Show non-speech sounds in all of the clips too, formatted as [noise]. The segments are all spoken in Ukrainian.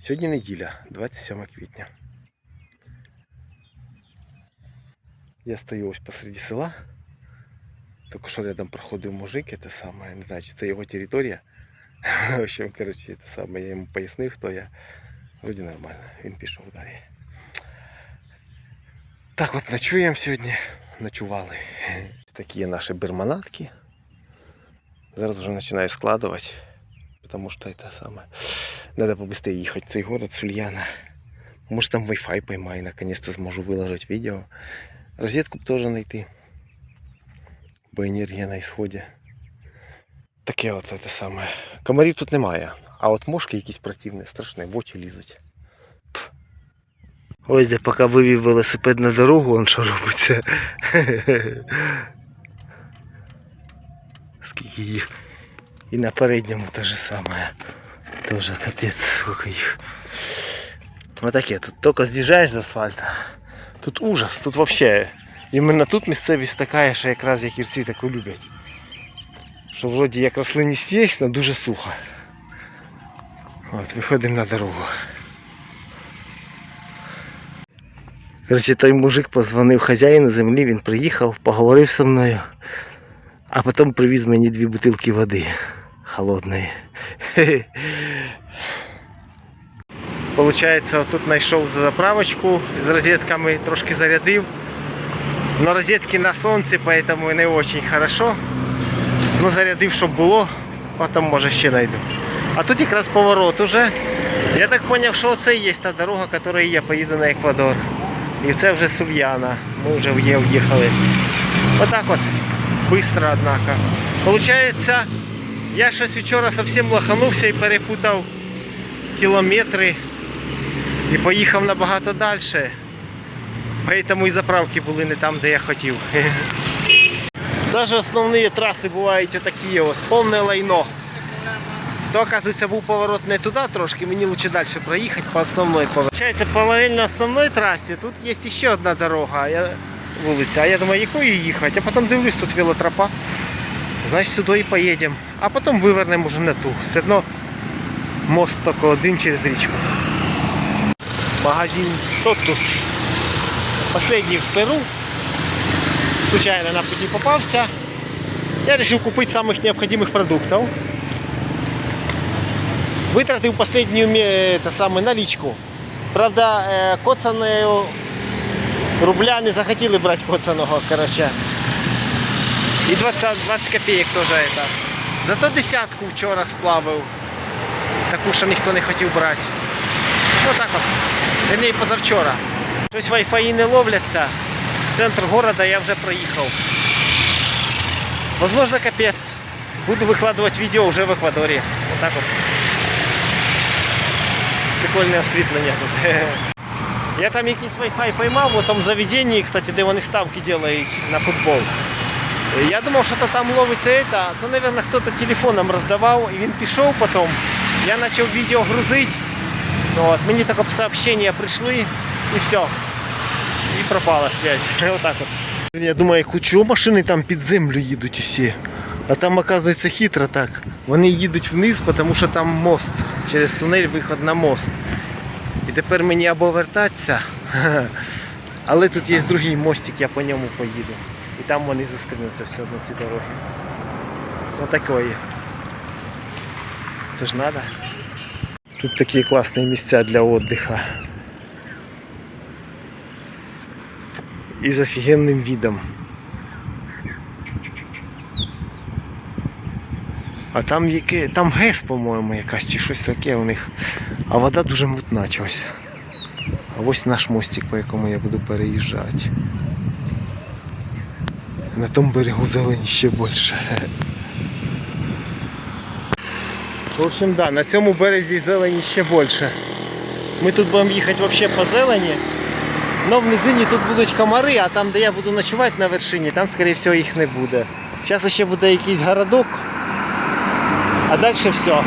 Сьогодні неділя, 27 квітня. Я стою ось посреди села. Тільки що рядом проходив мужик, це саме, я не знаю, чи це його територія. [laughs] В общем, коротше, це саме, я йому пояснив, хто я. Вроді нормально, він пішов далі. Так от ночуємо сьогодні. Ночували. Ось Такі є наші берманатки. Зараз вже починаю складувати. Потому что это самое. Надо побыстрее ехать в цей город Сульяна. Может там Wi-Fi поймаю, наконец-то зможу выложить видео. Розетку б теж знайти. Бо енергія на ісході. Таке от це саме. Комарів тут немає. А от мошки якісь противні, страшні, в очі лізуть. Пф. Ось де поки вивів велосипед на дорогу, он що робиться. [laughs] Скільки їх. І на передньому те же саме. Тоже капець, сколько їх. Отаке, тут тільки з'їжджаєш з асфальта. Тут ужас, тут вообще. Іменно тут місцевість така, що якраз якірці таку люблять. Що вроді як рослинність є, але дуже сухо. От, виходимо на дорогу. Короче, той мужик позвонив хазяїну землі, він приїхав, поговорив зі мною, а потім привіз мені дві бутилки води холодної. Получається, тут знайшов заправочку з розетками, трошки зарядив. Но розетки на сонці, поэтому не очень хорошо. Ну зарядив, щоб було, потім може ще знайду. А тут якраз поворот уже. Я так зрозумів, що і є та дорога, якою я поїду на Еквадор. І це вже Сульяна. Ми вже в є в'їхали. Отак от. Быстро, однако. Получається, я щось вчора зовсім лоханувся і перепутав кілометри і поїхав набагато далі. Поэтому і заправки були не там, де я хотів. [laughs] Навіть основні траси бувають отакі от, повне лайно. То, оказывается, був поворот не туди трошки, мені лучше далі проїхати по основной Получається, паралельно основной трасі тут є ще одна дорога, вулиця. А я думаю, якою їхати? А потім дивлюсь, тут велотропа. Значить сюди і поїдемо. А потім вивернемо вже на ту. Все одно мост тільки один через річку. Магазин Тотус. Последний в Перу. Случайно на пути попався. Я решил купить самых необходимых продуктов. Витратив последнюю ме- это самое, наличку. Правда, е, коцаною рубля не захотіли брати коцаного, короче. І 20, 20 копеек теж это. Зато десятку вчора сплавив. Таку, що ніхто не хотів брати. Ну так от. Вернее, позавчора. Щось вайфаї не ловляться. Центр города я вже проїхав. Возможно, капець. Буду викладувати відео вже в Еквадорі. Отак от. Прикольне освітлення тут. [laughs] Я там якийсь Wi-Fi поймав в тому заведенні, кстати, де вони ставки роблять на футбол. Я думав, що то там ловиться это, то, наверное, хто-то телефоном роздавав, і він пішов потім. Я почав відео грузити. Ну, от, мені таке сообщення прийшли і все. І пропала связь. [laughs] Отак от. Я думаю, чого машини там під землю їдуть усі. А там, оказується, хитро так. Вони їдуть вниз, тому що там мост. Через тунель виход на мост. І тепер мені або вертатися. [laughs] Але тут є другий мостик, я по ньому поїду. І там вони зустрінуться все одно ці дороги. Отакої. Це ж треба. Тут такі класні місця для віддиху. І з офігенним видом. А там яке, там ГЕС, по-моєму, якась чи щось таке у них. А вода дуже мутна чогось. А ось наш мостик, по якому я буду переїжджати. На тому берегу зелені ще більше. В общем, да, на цьому березі зелені ще більше. Ми тут будемо їхати взагалі по зелені. Но в низині тут будуть комари, а там, де я буду ночувати на вершині, там, скоріше всього, їх не буде. Зараз ще буде якийсь городок, а далі все.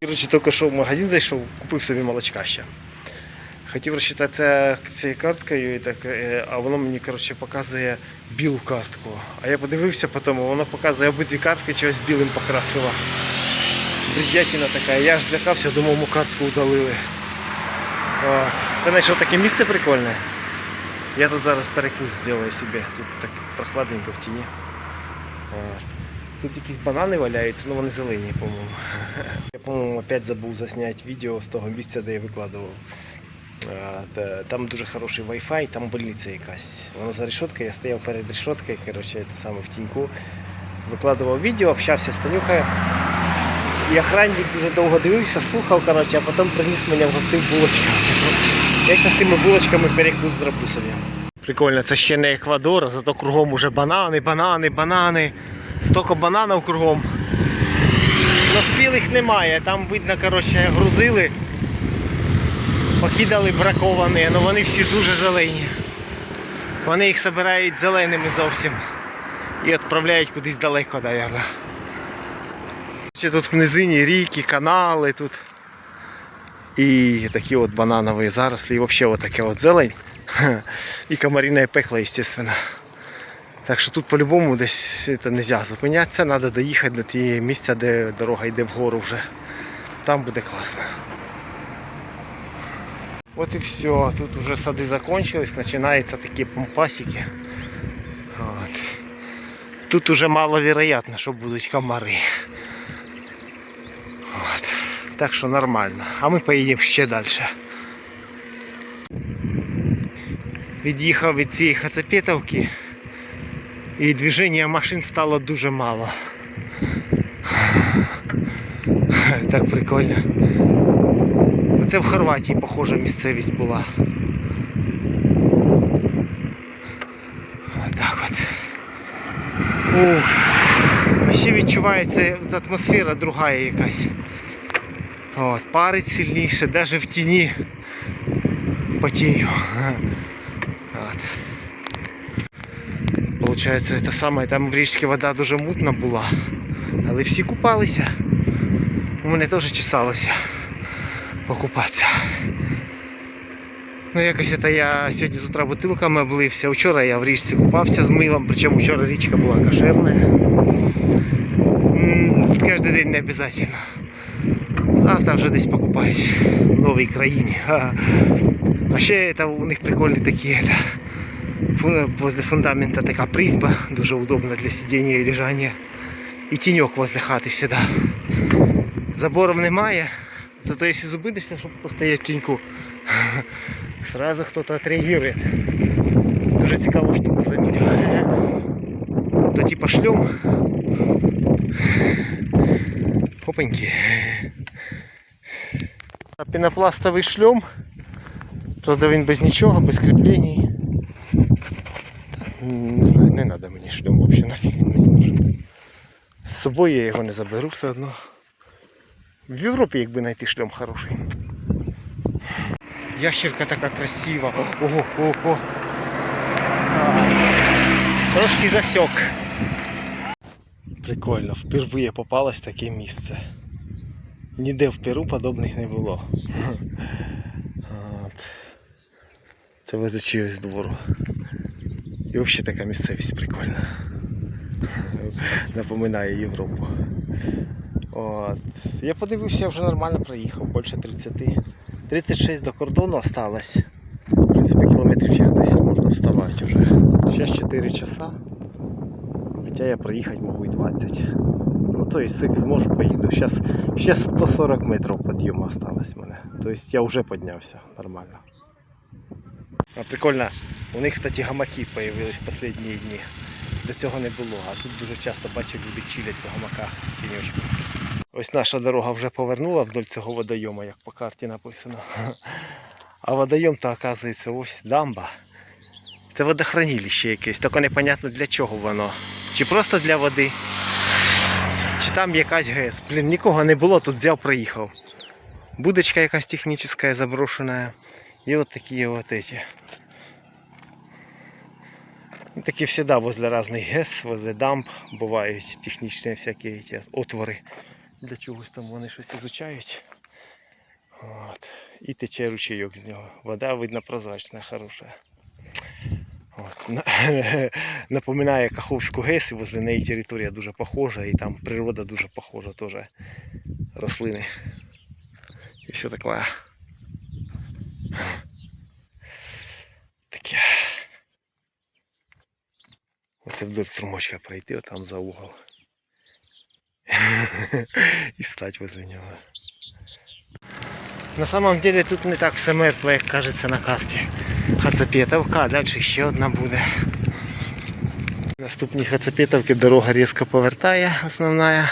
Коротше, тільки що в магазин зайшов, купив собі молочка ще. Хотів розчитатися цією карткою, і так, е, а воно мені коротше, показує білу картку. А я подивився потім, воно показує обидві картки чогось білим покрасило. Бредятина така. Я ж злякався, думав, мою картку удалили. От. Це знайшов таке місце прикольне. Я тут зараз перекус зроблю собі. Тут так прохладненько в тіні. От. Тут якісь банани валяються, але вони зелені, по-моєму. [laughs] Я, по-моєму, опять забув засняти відео з того місця, де я викладував. Та- Там дуже хороший Wi-Fi, там больниця якась. Вона за решеткою, я стояв перед решеткою, коротше, це саме в тіньку. Викладував відео, общався з Танюхою. І охранник дуже довго дивився, слухав, коротше, а потім приніс мене в вгостив булочками. Я зараз з тими булочками перекус зроблю собі. Прикольно, це ще не Еквадор, зато кругом уже банани, банани, банани. Стільки бананів кругом. Но спілих немає, там видно, коротше, грузили, покидали браковані, але вони всі дуже зелені. Вони їх збирають зеленими зовсім і відправляють кудись далеко, мабуть. Ще тут в низині ріки, канали тут. І такі от бананові зарослі, і взагалі таке от зелень. [laughs] І комаріне пекло, естественно. Так що тут по-любому десь не можна зупинятися, треба доїхати до тієї місця, де дорога йде вгору вже. Там буде класно. От і все. Тут вже сади закончились, починаються такі помпасики. От. Тут уже маловероятно, що будуть комари. От. Так що нормально. А ми поїдемо ще далі. Від'їхав від цієї хацапетовки і движення машин стало дуже мало. Так прикольно. Це в Хорватії похожа місцевість була. Так от. Ух. А ще відчувається атмосфера друга якась. От, парить сильніше, навіть в тіні потію. От. Получається, це саме, там в річці вода дуже мутна була, але всі купалися. У мене теж чесалося покупатися. Ну якось це я сьогодні з утра бутилками облився. Вчора я в річці купався з милом, причому вчора річка була кошерна. Кожен день не обов'язково. Завтра вже десь покупаюсь в новій країні. А, ще это, у них прикольні такі. Это, возле фундамента така призьба, дуже удобна для сидіння і лежання. І тіньок возле хати всегда. Заборів немає, зато якщо зупинишся, щоб постояти в тіньку, [laughs] сразу хтось отреагує. Дуже цікаву штуку замітив. То типа шлем. Опаньки. А Пінопластовий шлем. Правда він без нічого, без кріплень. Не знаю, не треба мені шлем взагалі, нафіг він мені нужен. З собою я його не заберу все одно. В Європі якби знайти шлем хороший. Ящерка така красива. Ого, ого. Трошки засек. Прикольно, впервые попалось таке місце. Ніде в Перу подобних не було. Це возле чогось двору. І взагалі така місцевість прикольна. Напоминає Європу. От. Я подивився, я вже нормально проїхав, більше 30. 36 до кордону осталось. В принципі, кілометрів через 10 можна вставати вже. Ще 4 часа. Хоча я проїхати можу і 20. Ну, то есть зможу поїду. Сейчас ще 140 метрів підйому осталось мене. Тобто я вже піднявся нормально. А прикольно, у них, кстати, гамаки появились останні дні. До цього не було, а тут дуже часто бачу люди чилять в гамаках в тіньочку. Ось наша дорога вже повернула вдоль цього водойому, як по карті написано. А водойом то оказується ось дамба. Це водохранилище якесь, тільки непонятно для чого воно. Чи просто для води, чи там якась ГЕС. Блін, нікого не було, тут взяв, проїхав. Будочка якась технічна заброшена. І от такі от эти. Ну, Такі всегда возле разных ГЕС, возле дамб бувають технічні всякі эти отвори. Для чогось там вони щось ізучають. От. І тече ручейок з нього. Вода видно прозрачна, хороша. От. [laughs] Напоминає Каховську ГЕС, і возле неї територія дуже похожа, і там природа дуже похожа теж. рослини. І все таке. Таке. Оце вдоль струмочка пройти, отам за угол. [laughs] І стать возле нього. На самом деле тут не так все мертво, як кажеться на карті. Хацапетовка, а далі ще одна буде. Наступні Хацапетовки дорога різко повертає, основна.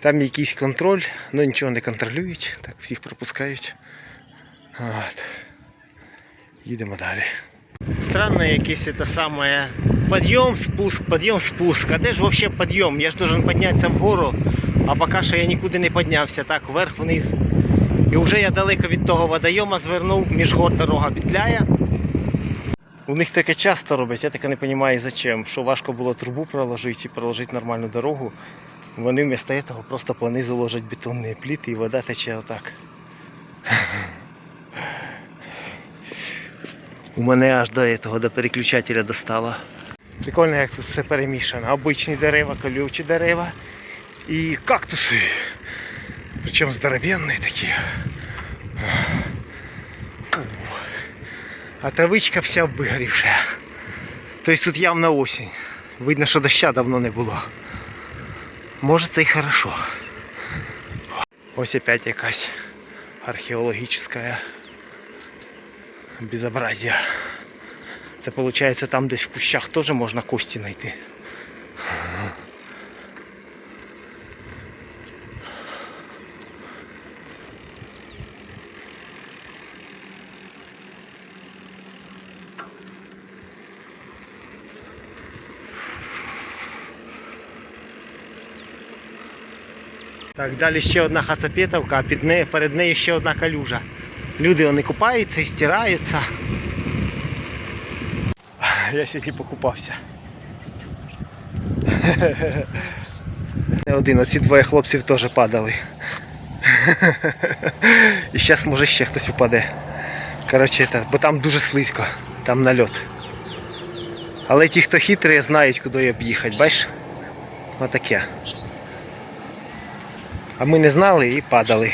Там якийсь контроль, але нічого не контролюють, так всіх пропускають. От. Їдемо далі. Странно якийсь це саме підйом, спуск, підйом, спуск. А де ж взагалі підйом? Я ж должен піднятися вгору, а поки що я нікуди не піднявся, так, вверх-вниз. І вже я далеко від того водойома звернув, між гор дорога петляє. У них таке часто роблять, я таке не розумію зачем. Що важко було трубу проложити і проложити нормальну дорогу. Вони вместо цього просто понизу ложать бетонні пліти і вода тече отак. [laughs] У мене аж до цього, до переключателя достало. Прикольно, як тут все перемішано. Обичні дерева, колючі дерева і кактуси. Причому здоровенні такі. А травичка вся вигорівша. Тобто тут явно осінь. Видно, що доща давно не було. Може це й хорошо. Ось опять якась археологічна безобразие. Це виходить там десь в кущах теж можна кості знайти. Так, далі ще одна хацапетовка, а під нею, перед нею ще одна калюжа. Люди вони купаються і стираються. [laughs] Я сьогодні покупався. [laughs] Не один, оці двоє хлопців теж падали. [laughs] І зараз може ще хтось упаде. Коротше, бо там дуже слизько, там нальот. Але ті, хто хитрі, знають, куди об'їхати, бачиш? Отаке. А ми не знали і падали.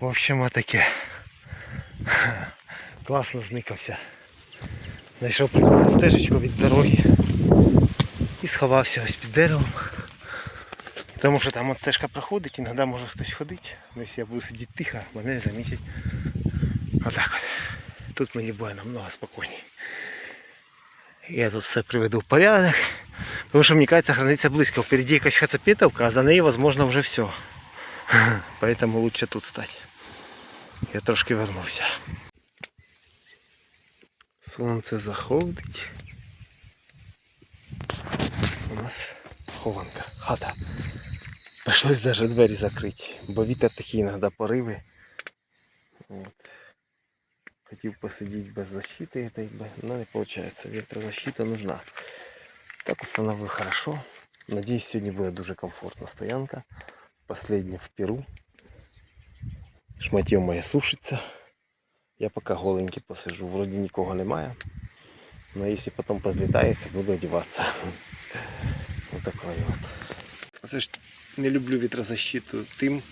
В общем, отаке. Класно зникався. Знайшов прикольну стежечку від дороги і сховався ось під деревом. Тому що там от стежка проходить, іноді може хтось ходити. Ну, Якщо я буду сидіти тихо, мене не замітять. Отак от. Тут мені буде намного спокійніше. Я тут все приведу в порядок. Тому що, мені кажется, границя близько. Впереді якась хацапетовка, а за нею, возможно, вже все. [laughs] Поэтому лучше тут стати. Я трошки вернувся. Сонце заходить. У нас хованка, хата. Прийшлось навіть двері закрити, бо вітер такий іноді пориви. От. Хотів посидіти без защиты этой, но не получается. Ветрозащита нужна. Так установил хорошо. Надеюсь, сегодня будет дуже комфортна стоянка. Последняя в Перу. Шматье моє сушиться. Я пока голенький посижу. Вроде нікого немає. Но если потом позлітається, буду одеваться. Вот [laughs] такой вот. Це ж не люблю вітрозащиту тим,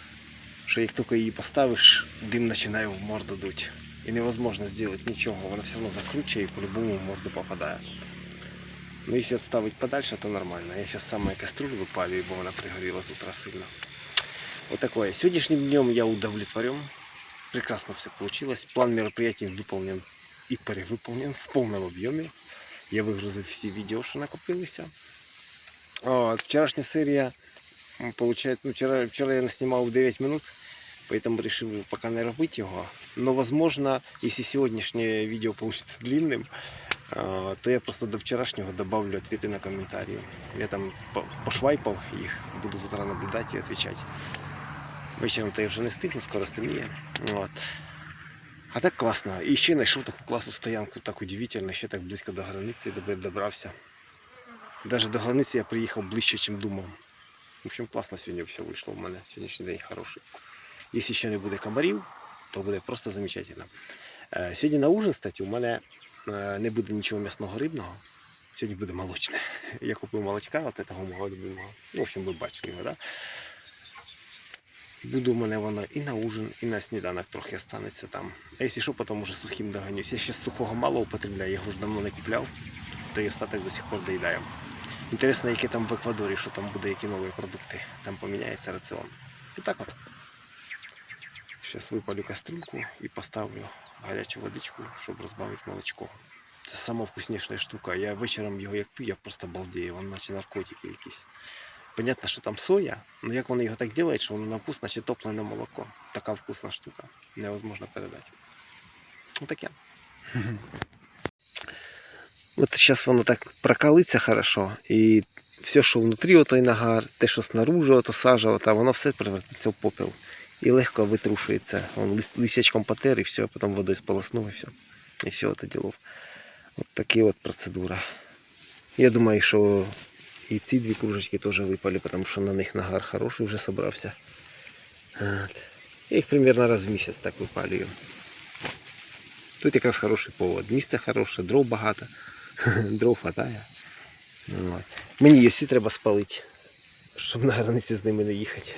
що як тільки її поставиш, дим починає в морду дуть. І невозможно зробити нічого, вона все одно закручує і по-любому в морду попадає. Ну если отставить подальше, то нормально. Я сейчас самую кастрюлю выпалю, бо вона пригоріла з утра сильно. Вот такое. Сегодняшним днем я удовлетворен. Прекрасно все получилось. План мероприятий выполнен и перевыполнен в полном объеме. Я вигрузив всі відео, що накопилися. От, вчорашня серія, м, получается, ну, вчера, вчера я наснімав 9 минут, поэтому решил пока не робити його. Но возможно, если сегодняшнее видео получится длинным, а, то я просто до вчорашнього добавлю ответы на комментарии. Я там по- пошвайпав їх, буду з утра наблюдати і відповідати. Вечором то я вже не стигну, скоро стемніє. От. А так класно. І ще знайшов таку класну стоянку, так удивительно, ще так близько до границі доби- добрався. Навіть до границі я приїхав ближче, ніж думав. В общем, класно сьогодні все вийшло в мене. Сьогоднішній день хороший. Якщо ще не буде комарів, то буде просто замечательно. Е, Сьогодні на ужин, кстати, у мене е, не буде нічого м'ясного рибного. Сьогодні буде молочне. Я купив молочка от этого мого любимого. Ну, в общем, ви бачили його, да? Буду у мене воно і на ужин, і на сніданок трохи останеться там. А якщо що, потім уже сухим доганюсь. Я ще сухого мало употребляю, я його ж давно не купляв, то і остаток до сих пор доїдаю. Інтересно, яке там в Еквадорі, що там буде, які нові продукти. Там поміняється раціон. І так от. Зараз випалю кастрюльку і поставлю гарячу водичку, щоб розбавити молочко. Це сама штука. Я вечором його як п'ю, я просто балдею, воно наче наркотики якісь. Понятно, що там соя, але як вони його так роблять, що воно на вкус, наче топлене молоко. Така вкусна штука. Невозможно передати. Ну таке. От зараз воно так прокалиться хорошо, і все, що внутрі, отой нагар, те, що снаружи, ото сажа, ота, воно все превратиться в попіл. І легко витрушується. Вон лис- лисячком потер, і все, потім водою сполоснув, і все. І все це діло. От такі от процедура. Я думаю, що і ці дві кружечки теж випали, тому що на них нагар хороший вже собрався. Я їх примерно раз в місяць так випалюю. Тут якраз хороший повод. Місце хороше, дров багато. [laughs] Дров. От. Мені їсі треба спалити, щоб на границі з ними не їхати.